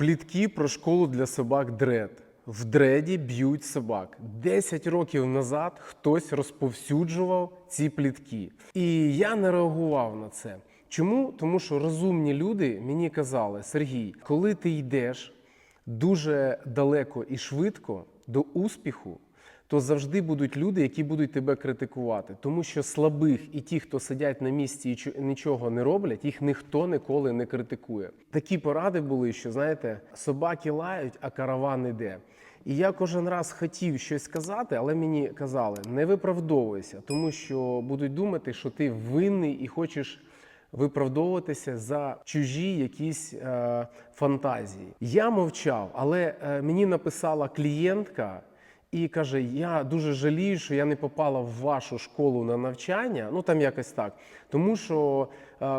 Плітки про школу для собак Дред. В Дреді б'ють собак. 10 років назад хтось розповсюджував ці плітки. І я не реагував на це. Чому? Тому що розумні люди мені казали: Сергій, коли ти йдеш дуже далеко і швидко до успіху, то завжди будуть люди, які будуть тебе критикувати. Тому що слабих і ті, хто сидять на місці і нічого не роблять, їх ніхто ніколи не критикує. Такі поради були, що знаєте, собаки лають, а караван іде. І я кожен раз хотів щось сказати, але мені казали: не виправдовуйся, тому що будуть думати, що ти винний і хочеш виправдовуватися за чужі якісь е, фантазії. Я мовчав, але е, мені написала клієнтка. І каже: Я дуже жалію, що я не попала в вашу школу на навчання. Ну там якось так. Тому що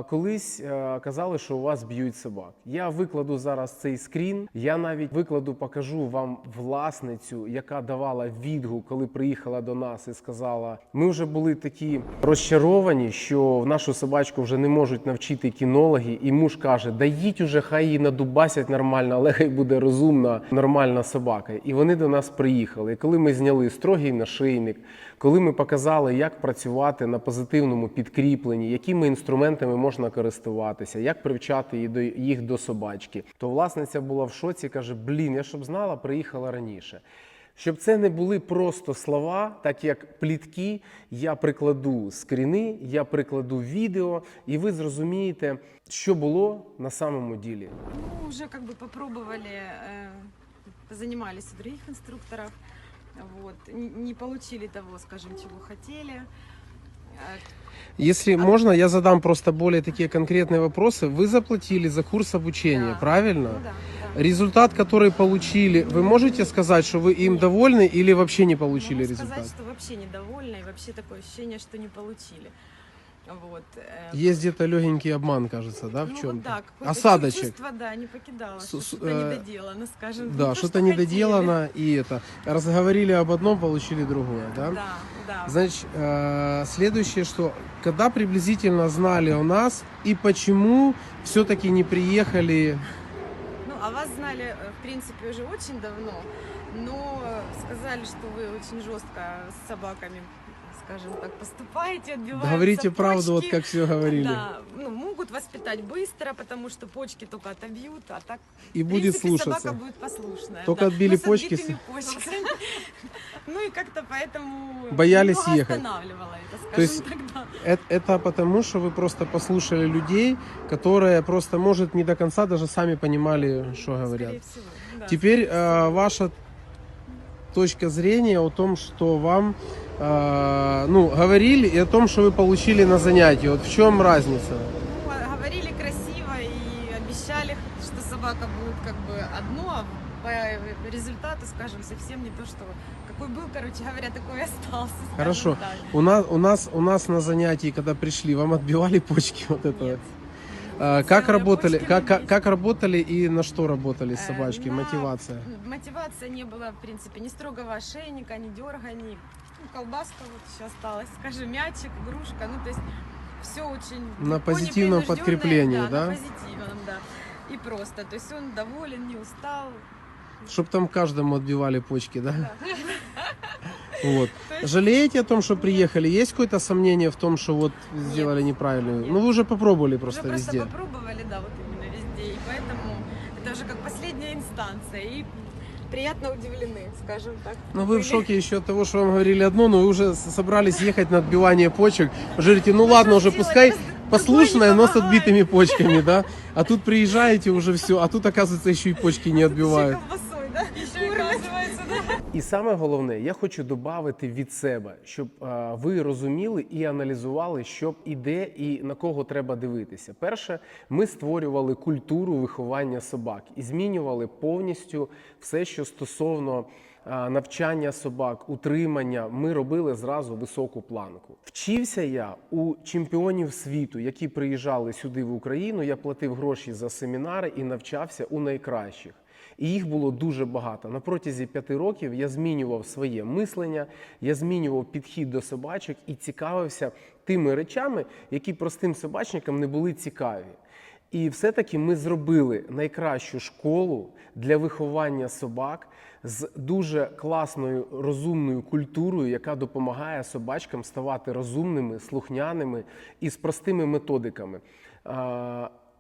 колись е, казали, що у вас б'ють собак. Я викладу зараз цей скрін. Я навіть викладу, покажу вам власницю, яка давала відгук, коли приїхала до нас і сказала: ми вже були такі розчаровані, що в нашу собачку вже не можуть навчити кінологи. І муж каже: да їдь уже, хай її надубасять нормально, але хай буде розумна, нормальна собака. І вони до нас приїхали. І коли ми зняли строгий нашийник, коли ми показали, як працювати на позитивному підкріпленні, якими інструментами можна користуватися, як привчати її до- їх до собачки, то власниця була в шоці, каже: Блін, я щоб знала, приїхала раніше. Щоб це не були просто слова, так як плітки, я прикладу скріни, я прикладу відео, і ви зрозумієте, що було на самому ділі. Ну, уже как бы попробовали, э, занимались у других инструкторов, вот, не получили того, скажем, чего хотели. Э, Если можно, я задам просто более такие конкретные вопросы. Вы заплатили за курс обучения, Да. правильно? Ну да, да. Результат, который получили, вы можете сказать, что вы им довольны или вообще не получили Могу результат? сказать, что вообще недовольна и вообще такое ощущение, что не получили. Вот. э, Есть где-то легенький обман, кажется, да, в ну, чем-то? вот да, какое-то Осадочек. Чувство, да, не покидало, С- что с- что-то э, недоделано, скажем. не Да, то, что-то что недоделано и это. Разговорили об одном, получили другое, да? хотели. Да, да. Значит, э, следующее, что когда приблизительно знали о нас и почему все-таки не приехали Ну, а вас знали, э, в принципе, уже очень давно, но э, сказали, что вы очень жестко с собаками, скажем так, поступаете, отбиваете Говорите правду, вот почки. как все говорили. Да, ну, могут воспитать быстро, потому что почки только отобьют, а так, И будет принципе, слушаться. собака будет послушная. Только да. отбили Но с почки, отбитыми почками. Ну и как-то поэтому Боялись ехать. останавливало это, То есть скажем так, да. Это, это потому, что вы просто послушали людей, которые просто, может, не до конца даже сами понимали, что говорят. Всего, да. Теперь э, ваша точка зрения о том, что вам э, ну, говорили и о том, что вы получили на занятии. Вот в чем разница? Ну, а- говорили красиво и обещали, что собака будет как бы одно, а по результату, скажем, совсем не то, что какой был, короче говоря, такой и остался. Хорошо. У нас, у нас, у нас на занятии, когда пришли, вам отбивали почки вот это. Нет. А, как работали, как, как, как работали и на что работали Э, собачки? на- Мотивация. Мотивация не было, в принципе, ни строгого ошейника, ни дерганий. Ну, колбаска вот еще осталась, скажем, мячик, игрушка. Ну, то есть все очень На позитивном подкреплении, да? На позитивном, да. И просто. То есть он доволен, не устал. Чтоб там каждому отбивали почки, да? Да. Вот. Есть Жалеете о том, что приехали? Есть какое-то сомнение в том, что вот сделали неправильно? Нет. Ну, вы уже попробовали Уже просто просто везде. попробовали, да, вот именно везде. И поэтому это уже как последняя инстанция. И приятно удивлены, скажем так. Ну, вы в Были. шоке еще от того, что вам говорили одно, но вы уже с- собрались ехать на отбивание почек. Вы говорите, ну Ну, ладно, что уже делать? пускай Раз другой послушная, не но с помогает. отбитыми почками, да? А тут приезжаете уже все, а тут, оказывается, еще и почки не отбивают. Еще колбасой, да? Еще и оказывается, да? І саме головне, я хочу додати від себе, щоб е, ви розуміли і аналізували, що іде і на кого треба дивитися. Перше, ми створювали культуру виховання собак і змінювали повністю все, що стосовно. е, Навчання собак, утримання, ми робили зразу високу планку. Вчився я у чемпіонів світу, які приїжджали сюди в Україну. Я платив гроші за семінари і навчався у найкращих. І їх було дуже багато. На протязі п'яти років я змінював своє мислення, я змінював підхід до собачок і цікавився тими речами, які простим собачникам не були цікаві. І все-таки ми зробили найкращу школу для виховання собак з дуже класною розумною культурою, яка допомагає собачкам ставати розумними, слухняними і з простими методиками.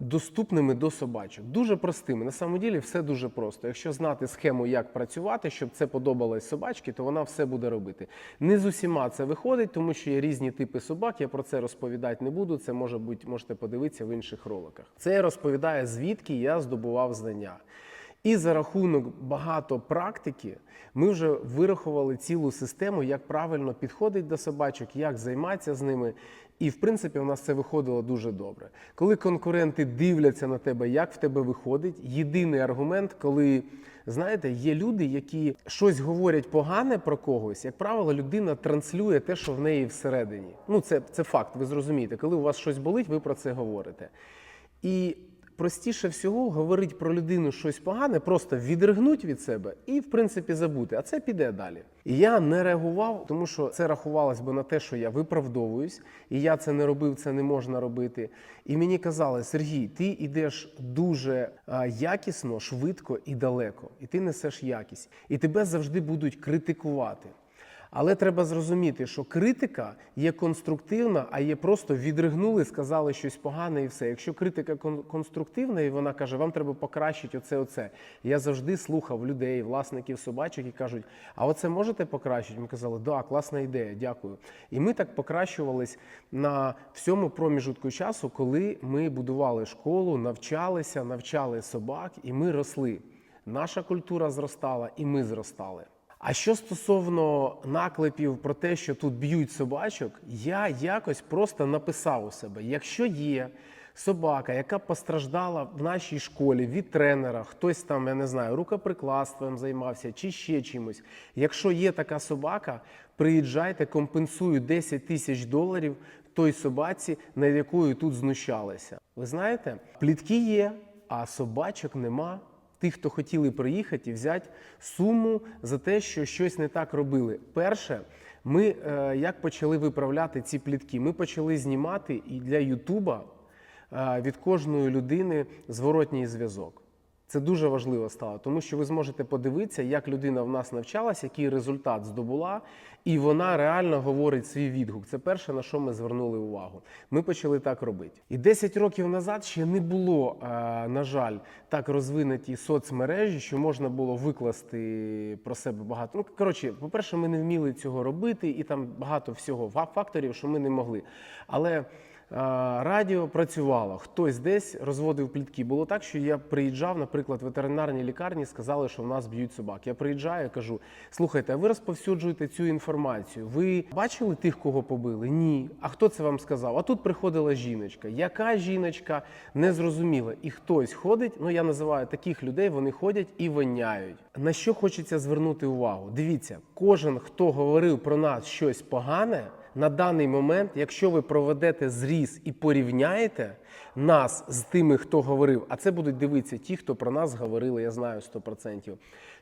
Доступними до собачок, дуже простими. На самом ділі все дуже просто. Якщо знати схему, як працювати, щоб це подобалось собачці, то вона все буде робити. Не з усіма це виходить, тому що є різні типи собак. Я про це розповідати не буду. Це може бути, можете подивитися в інших роликах. Це розповідає, звідки я здобував знання. І за рахунок багато практики ми вже вирахували цілу систему, як правильно підходить до собачок, як займатися з ними. І в принципі у нас це виходило дуже добре. Коли конкуренти дивляться на тебе, як в тебе виходить, єдиний аргумент, коли знаєте, є люди, які щось говорять погане про когось, як правило, людина транслює те, що в неї всередині. Ну, це, це факт, ви зрозумієте. Коли у вас щось болить, ви про це говорите. І простіше всього говорити про людину щось погане, просто відригнуть від себе і, в принципі, забути. А це піде далі. І я не реагував, тому що це рахувалось би на те, що я виправдовуюсь, і я це не робив, це не можна робити. І мені казали, Сергій, ти йдеш дуже а, якісно, швидко і далеко, і ти несеш якість, і тебе завжди будуть критикувати. Але треба зрозуміти, що критика є конструктивна, а є просто відригнули, сказали щось погане і все. Якщо критика конструктивна, і вона каже, вам треба покращити оце, оце. Я завжди слухав людей, власників собачок, і кажуть, а оце можете покращити? Ми казали, да, класна ідея, дякую. І ми так покращувались на всьому проміжутку часу, коли ми будували школу, навчалися, навчали собак, і ми росли. Наша культура зростала, і ми зростали. А що стосовно наклепів про те, що тут б'ють собачок, я якось просто написав у себе: якщо є собака, яка постраждала в нашій школі від тренера, хтось там, я не знаю, рукоприкладством займався чи ще чимось. Якщо є така собака, приїжджайте, компенсую 10 тисяч доларів той собаці, над якою тут знущалися. Ви знаєте, плітки є, а собачок нема тих, хто хотіли приїхати і взяти суму за те, що щось не так робили. Перше, ми е, як почали виправляти ці плітки? Ми почали знімати і для Ютуба е, від кожної людини зворотній зв'язок. Це дуже важливо стало, тому що ви зможете подивитися, як людина в нас навчалась, який результат здобула, і вона реально говорить свій відгук. Це перше, на що ми звернули увагу. Ми почали так робити. І 10 років назад ще не було, е, на жаль, так розвинуті соцмережі, що можна було викласти про себе багато. Ну, коротше, по-перше, ми не вміли цього робити, і там багато всього факторів, що ми не могли. Але Радіо працювало, хтось десь розводив плітки. Було так, що я приїжджав, наприклад, в ветеринарній лікарні, сказали, що в нас б'ють собак. Я приїжджаю, кажу: слухайте, а ви розповсюджуєте цю інформацію. Ви бачили тих, кого побили? Ні. А хто це вам сказав? А тут приходила жіночка. Яка жіночка не зрозуміла. І хтось ходить. Ну я називаю таких людей, вони ходять і воняють. На що хочеться звернути увагу? Дивіться, кожен, хто говорив про нас щось погане на даний момент, якщо ви проведете зріз і порівняєте нас з тими, хто говорив, а це будуть дивитися ті, хто про нас говорили, я знаю 100%.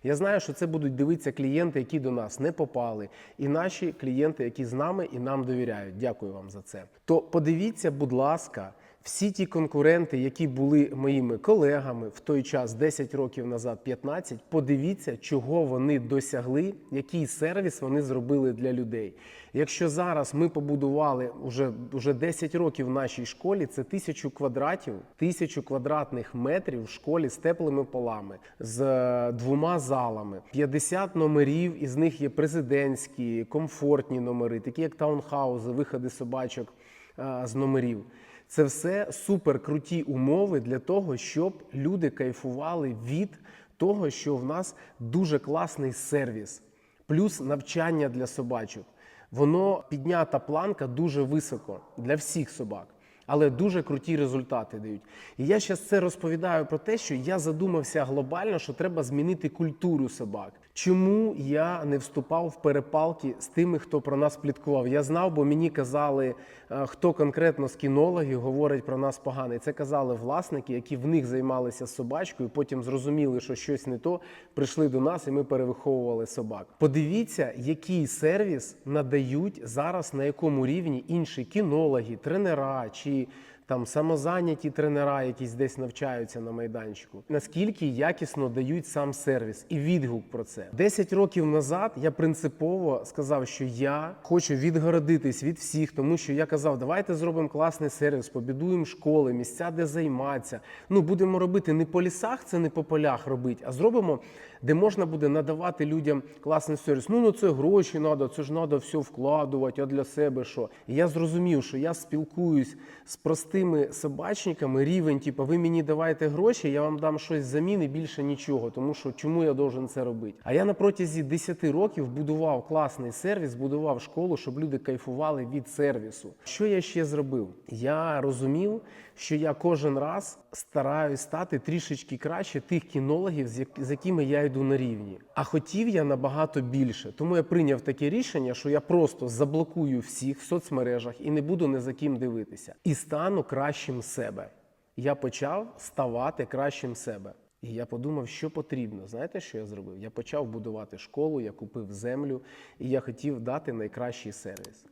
Я знаю, що це будуть дивитися клієнти, які до нас не попали, і наші клієнти, які з нами і нам довіряють. Дякую вам за це. То подивіться, будь ласка. Всі ті конкуренти, які були моїми колегами в той час, 10 років назад, 15, подивіться, чого вони досягли, який сервіс вони зробили для людей. Якщо зараз ми побудували уже, уже 10 років в нашій школі, це тисячу квадратів, тисячу квадратних метрів в школі з теплими полами, з е, двома залами, 50 номерів, із них є президентські, комфортні номери, такі як таунхаузи, виходи собачок е, з номерів. Це все супер круті умови для того, щоб люди кайфували від того, що в нас дуже класний сервіс, плюс навчання для собачок. Воно піднята планка дуже високо для всіх собак, але дуже круті результати дають. І я зараз це розповідаю про те, що я задумався глобально, що треба змінити культуру собак. Чому я не вступав в перепалки з тими, хто про нас пліткував? Я знав, бо мені казали, е, хто конкретно з кінологів говорить про нас погано. Це казали власники, які в них займалися собачкою, потім зрозуміли, що щось не то, прийшли до нас і ми перевиховували собак. Подивіться, який сервіс надають зараз, на якому рівні інші кінологи, тренера чи там самозайняті тренера, якісь десь навчаються на майданчику. Наскільки якісно дають сам сервіс і відгук про це. 10 років назад я принципово сказав, що я хочу відгородитись від всіх, тому що я казав, давайте зробимо класний сервіс, побудуємо школи, місця, де займатися. Ну будемо робити не по лісах, це не по полях робити, а зробимо, де можна буде надавати людям класний сервіс. Ну, ну це гроші треба, це ж треба все вкладувати, а для себе що. І я зрозумів, що я спілкуюсь з простими собачниками, рівень, типу, ви мені давайте гроші, я вам дам щось заміни, більше нічого. Тому що чому я должен це робити? А я на протязі 10 років будував класний сервіс, будував школу, щоб люди кайфували від сервісу. Що я ще зробив? Я розумів, що я кожен раз стараюсь стати трішечки краще тих кінологів, з як- з якими я йду на рівні. А хотів я набагато більше. Тому я прийняв таке рішення, що я просто заблокую всіх в соцмережах і не буду ні за ким дивитися. І стану кращим себе. Я почав ставати кращим себе. І я подумав, що потрібно. Знаєте, що я зробив? Я почав будувати школу, я купив землю, і я хотів дати найкращий сервіс.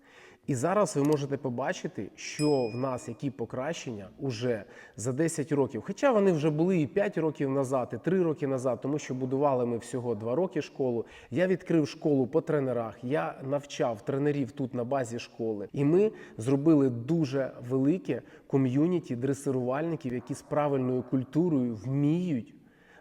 І зараз ви можете побачити, що в нас які покращення уже за 10 років. Хоча вони вже були і 5 років назад, і 3 роки назад, тому що будували ми всього 2 роки школу. Я відкрив школу по тренерах, я навчав тренерів тут на базі школи. І ми зробили дуже велике ком'юніті дресирувальників, які з правильною культурою вміють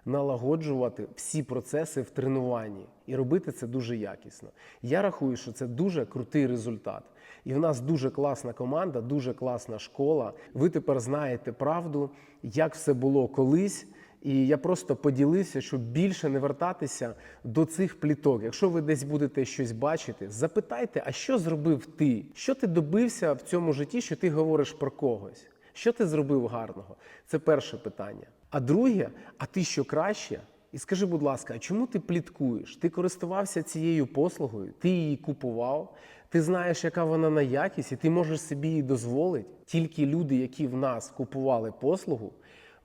налагоджувати всі процеси в тренуванні і робити це дуже якісно. Я рахую, що це дуже крутий результат. І в нас дуже класна команда, дуже класна школа. Ви тепер знаєте правду, як все було колись. І я просто поділився, щоб більше не вертатися до цих пліток. Якщо ви десь будете щось бачити, запитайте, а що зробив ти? Що ти добився в цьому житті, що ти говориш про когось? Що ти зробив гарного? Це перше питання. А друге, а ти що краще? І скажи, будь ласка, а чому ти пліткуєш? Ти користувався цією послугою, ти її купував, ти знаєш, яка вона на якість, і ти можеш собі її дозволити. Тільки люди, які в нас купували послугу,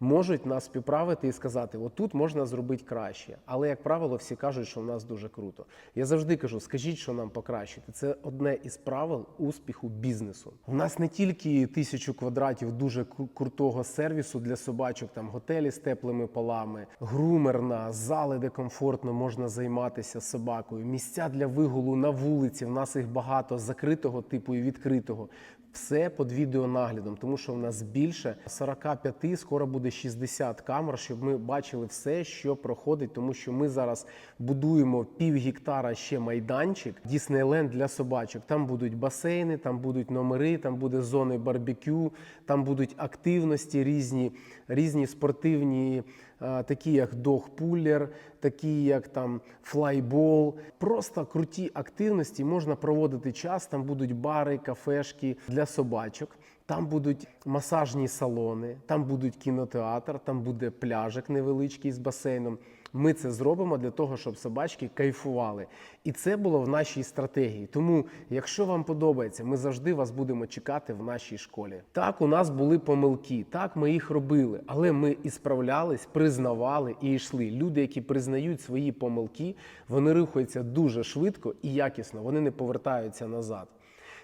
можуть нас співправити і сказати, отут можна зробити краще. Але, як правило, всі кажуть, що в нас дуже круто. Я завжди кажу, скажіть, що нам покращити. Це одне із правил успіху бізнесу. У нас не тільки тисячу квадратів дуже крутого сервісу для собачок, там готелі з теплими полами, грумерна, зали, де комфортно можна займатися собакою, місця для вигулу на вулиці. В нас їх багато закритого типу і відкритого. Все під відеонаглядом, тому що в нас більше 45, скоро буде 60 камер, щоб ми бачили все, що проходить, тому що ми зараз будуємо пів гектара ще майданчик, Діснейленд для собачок. Там будуть басейни, там будуть номери, там буде зони барбекю, там будуть активності різні, різні спортивні, такі як догпуллер, такі як там флайбол. Просто круті активності можна проводити час. Там будуть бари, кафешки для собачок. Там будуть масажні салони, там будуть кінотеатр, там буде пляжик невеличкий з басейном. Ми це зробимо для того, щоб собачки кайфували. І це було в нашій стратегії. Тому, якщо вам подобається, ми завжди вас будемо чекати в нашій школі. Так, у нас були помилки, так ми їх робили, але ми і справлялись, признавали і йшли. Люди, які признають свої помилки, вони рухаються дуже швидко і якісно, вони не повертаються назад.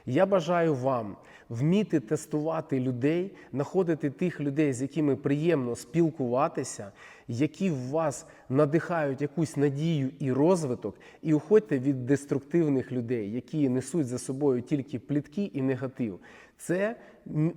Я бажаю вам вміти тестувати людей, знаходити тих людей, з якими приємно спілкуватися, які в вас надихають якусь надію і розвиток, і уходьте від деструктивних людей, які несуть за собою тільки плітки і негатив. Це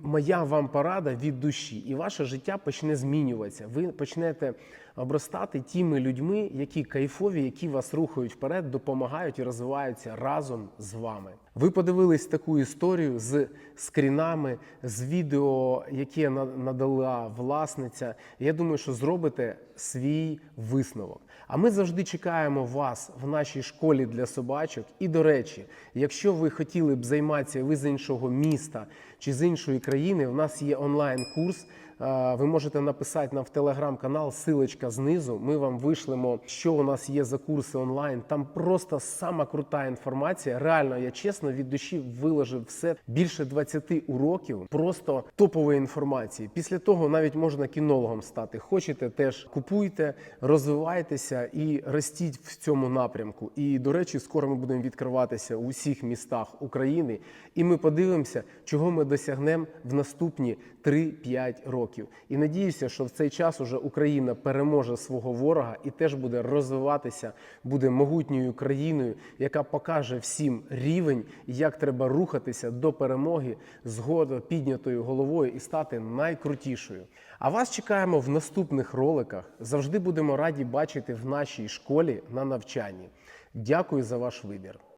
моя вам порада від душі, і ваше життя почне змінюватися. Ви почнете обростати тими людьми, які кайфові, які вас рухають вперед, допомагають і розвиваються разом з вами. Ви подивились таку історію з скрінами, з відео, яке на- надала власниця. Я думаю, що зробите свій висновок. А ми завжди чекаємо вас в нашій школі для собачок. І до речі, якщо ви хотіли б займатися, ви з іншого міста чи з іншої країни, в нас є онлайн-курс е, ви можете написати нам в телеграм-канал, силочка знизу. Ми вам вишлемо, що у нас є за курси онлайн. Там просто сама крута інформація. Реально, я чесно від душі виложив все більше 20 уроків, просто топової інформації. Після того навіть можна кінологом стати. Хочете, теж купуйте, розвивайтеся і ростіть в цьому напрямку. І до речі, скоро ми будемо відкриватися у всіх містах України, і ми подивимося, чого ми досягнемо в наступні 3-5 років. І надіюся, що в цей час уже Україна переможе свого ворога і теж буде розвиватися, буде могутньою країною, яка покаже всім рівень, як треба рухатися до перемоги з гордо піднятою головою і стати найкрутішою. А вас чекаємо в наступних роликах. Завжди будемо раді бачити в нашій школі на навчанні. Дякую за ваш вибір.